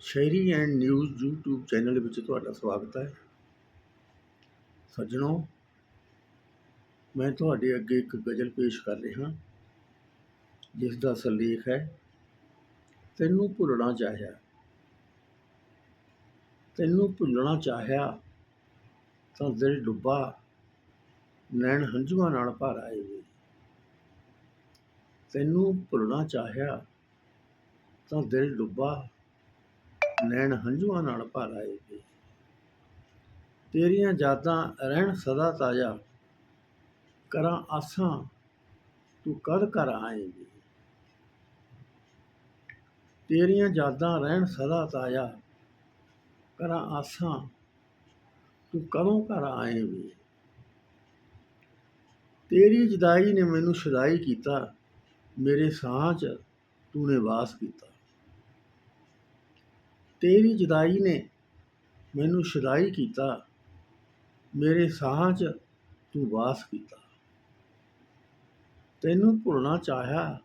ਸ਼ਾਇਰੀ and news YouTube channel ਵਿੱਚ ਤੁਹਾਡਾ ਸਵਾਗਤ ਹੈ। ਸੱਜਣੋ, ਮੈਂ ਤੁਹਾਡੇ ਅੱਗੇ ਇੱਕ ਗਜ਼ਲ ਪੇਸ਼ ਕਰ ਰਿਹਾ ਜਿਸ ਦਾ ਸਿਰਲੇਖ ਹੈ, ਤੈਨੂੰ ਭੁੱਲਣਾ ਚਾਹਿਆ। ਤੈਨੂੰ ਭੁੱਲਣਾ ਚਾਹਿਆ ਤਾਂ ਦਿਲ ਡੁੱਬਾ, ਨੈਣ ਹੰਝੂਆਂ ਨਾਲ ਭਰ ਆਏ ਵੇ। ਤੈਨੂੰ ਭੁੱਲਣਾ ਚਾਹਿਆ ਤਾਂ ਦਿਲ ਡੁੱਬਾ ਨੈਣ ਹੰਝੂਆਂ ਨਾਲ ਭਰ ਆਏ ਵੇ ਤੇਰੀਆਂ ਯਾਦਾਂ ਰਹਿਣ ਸਦਾ ਤਾਜ਼ਾ। ਕਰਾਂ ਆਸਾਂ, ਤੂੰ ਕਦ ਕਰ ਆਏਂਗੀ? ਤੇਰੀਆਂ ਯਾਦਾਂ ਰਹਿਣ ਸਦਾ ਤਾਜ਼ਾ। ਕਰਾਂ ਆਸਾਂ, ਤੂੰ ਕਦੋਂ ਘਰ ਆਏਂਗੀ? ਤੇਰੀ ਜਦਾਈ ਨੇ ਮੈਨੂੰ ਸ਼ੁਦਾਈ ਕੀਤਾ। ਮੇਰੇ ਸਾਹ 'ਚ ਤੂੰ ਨੇ ਵਾਸ ਕੀਤਾ। ਤੇਰੀ ਜੁਦਾਈ ਨੇ ਮੈਨੂੰ ਸ਼ੁਦਾਈ ਕੀਤਾ, ਮੇਰੇ ਸਾਹ 'ਚ ਤੂੰ ਵਾਸ ਕੀਤਾ। ਤੈਨੂੰ ਭੁੱਲਣਾ ਚਾਹਿਆ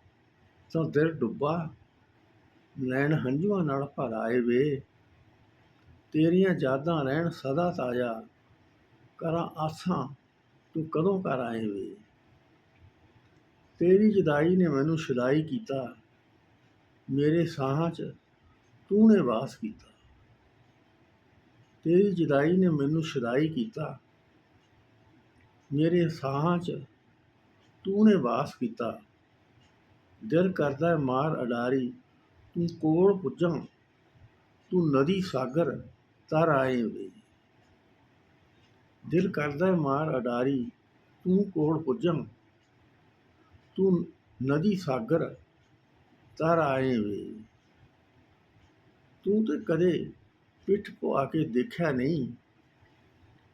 ਤਾਂ ਦਿਲ ਡੁੱਬਾ, ਨੈਣ ਹੰਝੂਆਂ ਨਾਲ ਭਰ ਆਏ ਵੇ। ਤੇਰੀਆਂ ਯਾਦਾਂ ਰਹਿਣ ਸਦਾ ਤਾਜ਼ਾ, ਕਰਾਂ ਆਸਾਂ ਤੂੰ ਕਦੋਂ ਕਰ ਆਏ ਵੇ। ਤੇਰੀ ਜੁਦਾਈ ਨੇ ਮੈਨੂੰ ਸ਼ੁਦਾਈ ਕੀਤਾ, ਮੇਰੇ ਸਾਹਾਂ 'ਚ ਤੂੰ ਨੇ ਵਾਸ ਕੀਤਾ। ਤੇਰੀ ਜੁਦਾਈ ਨੇ ਮੈਨੂੰ ਸ਼ੁਦਾਈ ਕੀਤਾ। ਮੇਰੇ ਸਾਹਾਂ 'ਚ ਤੂੰ ਨੇ ਵਾਸ ਕੀਤਾ। ਦਿਲ ਕਰਦਾ ਮਾਰ ਅਡਾਰੀ, ਤੂੰ ਕੋਲ ਪੁੱਜਾਂ, ਤੂੰ ਨਦੀ ਸਾਗਰ ਤਰ ਆਏ ਵੇ। ਦਿਲ ਕਰਦਾ ਮਾਰ ਅਡਾਰੀ, ਤੂੰ ਕੋਲ ਪੁੱਜਾਂ, ਤੂੰ ਨਦੀ ਸਾਗਰ ਤਰ ਆਏ ਵੇ। ਤੂੰ ਤੇ ਕਦੇ ਪਿੱਠ ਪਵਾ ਕੇ ਦੇਖਿਆ ਨਹੀਂ।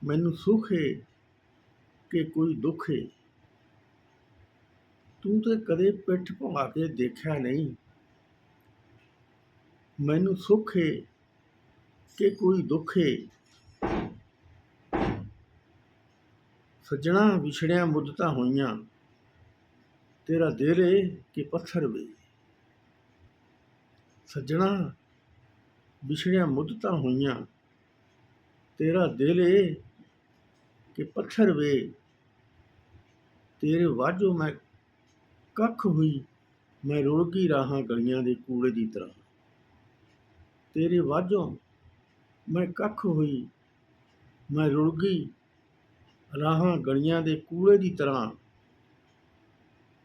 ਮੈਨੂੰ ਸੁੱਖ ਏ ਕਿ ਕੋਈ ਦੁੱਖ ਏ। ਤੂੰ ਤੇ ਕਦੇ ਪਿੱਠ ਪਵਾ ਕੇ ਦੇਖਿਆ ਨਹੀਂ। ਮੈਨੂੰ ਸੁੱਖ ਏ ਕਿ ਕੋਈ ਦੁੱਖ ਏ। ਸੱਜਣਾ ਵਿਛੜਿਆ ਮੁੱਦਤਾਂ ਹੋਈਆਂ। ਤੇਰਾ ਦਿਲ ਏ ਕਿ ਪੱਥਰ ਵੇ। ਸੱਜਣਾ ਵਿਛੜਿਆ ਮੁੱਦਤਾਂ ਹੋਈਆਂ। ਤੇਰਾ ਦਿਲ ਏ ਕਿ ਪੱਥਰ ਵੇ। ਤੇਰੇ ਵਾਜੋ ਮੈਂ ਕੱਖ ਹੋਈ, ਮੈਂ ਰੁੜ ਗਈ ਰਾਹਾਂ ਗਲੀਆਂ ਦੇ ਕੂੜੇ ਦੀ ਤਰ੍ਹਾਂ। ਤੇਰੇ ਵਾਜੋ ਮੈਂ ਕੱਖ ਹੋਈ, ਮੈਂ ਰੁੜ ਗਈ ਰਾਹਾਂ ਗਲੀਆਂ ਦੇ ਕੂੜੇ ਦੀ ਤਰ੍ਹਾਂ।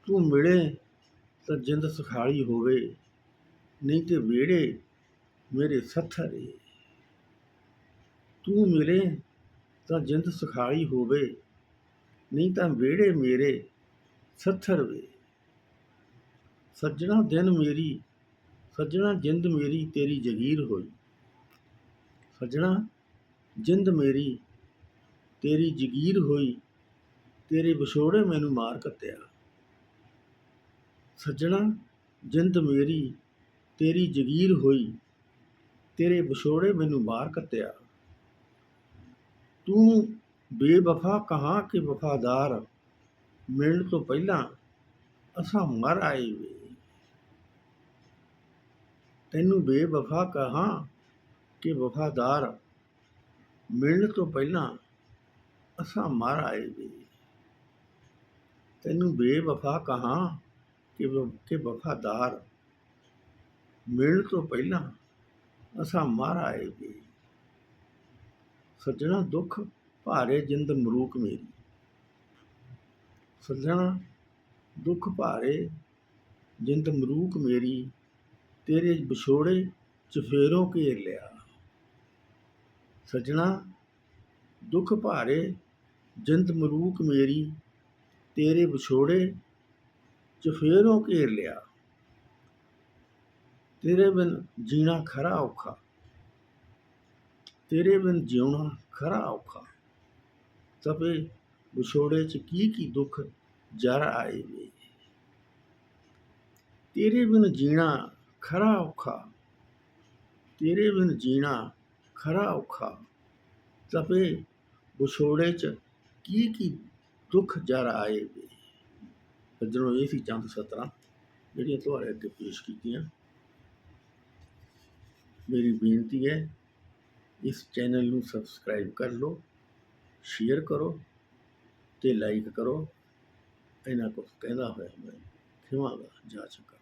ਤੂੰ ਮਿਲੇ ਤਾਂ ਜਿੰਦ ਸੁਖਾਲੀ ਹੋਵੇ, ਨਹੀਂ ਤੇ ਵਿਹੜੇ ਮੇਰੇ ਸੱਥਰ ਏ ਤੂੰ ਮਿਲੇ ਤਾਂ ਜਿੰਦ ਸੁਖਾਲੀ ਹੋਵੇ, ਨਹੀਂ ਤਾਂ ਵਿਹੜੇ ਮੇਰੇ ਸੱਥਰ ਵੇ। ਸੱਜਣਾ ਦਿਨ ਮੇਰੀ, ਸੱਜਣਾ ਜਿੰਦ ਮੇਰੀ ਤੇਰੀ ਜਗੀਰ ਹੋਈ। ਸੱਜਣਾ ਜਿੰਦ ਮੇਰੀ ਤੇਰੀ ਜਗੀਰ ਹੋਈ, ਤੇਰੇ ਵਿਛੋੜੇ ਮੈਨੂੰ ਮਾਰ ਕੱਤਿਆ ਸੱਜਣਾ ਜਿੰਦ ਮੇਰੀ ਤੇਰੀ ਜਗੀਰ ਹੋਈ। ਤੇਰੇ ਵਿਛੋੜੇ ਮੈਨੂੰ ਮਾਰ ਕੱਤਿਆ ਤੂੰ ਬੇਵਫਾ ਕਹਾਂ ਕਿ ਵਫਾਦਾਰ? ਮਿਲਣ ਤੋਂ ਪਹਿਲਾਂ ਅਸਾਂ ਮਰ ਆਏ ਵੇ। ਤੈਨੂੰ ਬੇਵਫਾ ਕਹਾਂ ਕਿ ਵਫਾਦਾਰ? ਮਿਲਣ ਤੋਂ ਪਹਿਲਾਂ ਅਸਾਂ ਮਰ ਆਏ ਵੇ। ਤੈਨੂੰ ਬੇਵਫਾ ਕਹਾਂ ਕਿ ਕਿ ਵਫਾਦਾਰ? ਮਿਲਣ ਤੋਂ ਪਹਿਲਾਂ ਅਸਾਂ ਮਰ ਆਏ ਵੇ ਸੱਜਣਾ ਦੁੱਖ ਭਾਰੇ ਜਿੰਦ ਮਰੂਕ ਮੇਰੀ। ਸੱਜਣਾ ਦੁੱਖ ਭਾਰੇ ਜਿੰਦ ਮਰੂਕ ਮੇਰੀ, ਤੇਰੇ ਵਿਛੋੜੇ ਚਫੇਰੋਂ ਘੇਰ ਲਿਆ। ਸੱਜਣਾ ਦੁੱਖ ਭਾਰੇ ਜਿੰਦ ਮਰੂਕ ਮੇਰੀ, ਤੇਰੇ ਵਿਛੋੜੇ ਚਫੇਰੋਂ ਘੇਰ ਲਿਆ। ਤੇਰੇ ਬਿਨ ਜੀਣਾ ਖਰਾ ਔਖਾ। ਤੇਰੇ ਬਿਨ ਜਿਉਣਾ ਖਰਾ ਔਖਾ। ਤਪੇ ਵਿਛੋੜੇ ਚ ਕੀ ਕੀ ਦੁੱਖ ਜਰ ਆਏ ਵੇ। ਤੇਰੇ ਬਿਨ ਜੀਣਾ ਖਰਾ ਔਖਾ। ਤੇਰੇ ਬਿਨ ਜੀਣਾ ਖਰਾ ਔਖਾ। ਤਪੇ ਵਿਛੋੜੇ ਚ ਕੀ ਕੀ ਦੁੱਖ ਜਰ ਆਏ ਵੇ। ਸੱਜਣੋ ਇਹ ਸੀ ਚੰਦ ਸਤਰਾਂ ਜਿਹੜੀਆਂ ਤੁਹਾਡੇ ਅੱਗੇ ਪੇਸ਼ ਕੀਤੀਆਂ। ਮੇਰੀ ਬੇਨਤੀ ਹੈ, ਇਸ ਚੈਨਲ ਨੂੰ ਸਬਸਕ੍ਰਾਈਬ ਕਰ ਲਓ ਸ਼ੇਅਰ ਕਰੋ ਤੇ ਲਾਈਕ ਕਰੋ। ਇਹਨਾਂ ਕੁਝ ਕਹਿੰਦਾ ਹੋਇਆ ਮੈਂ ਖਿਮਾਗਾ ਜਾ ਚੁੱਕਾ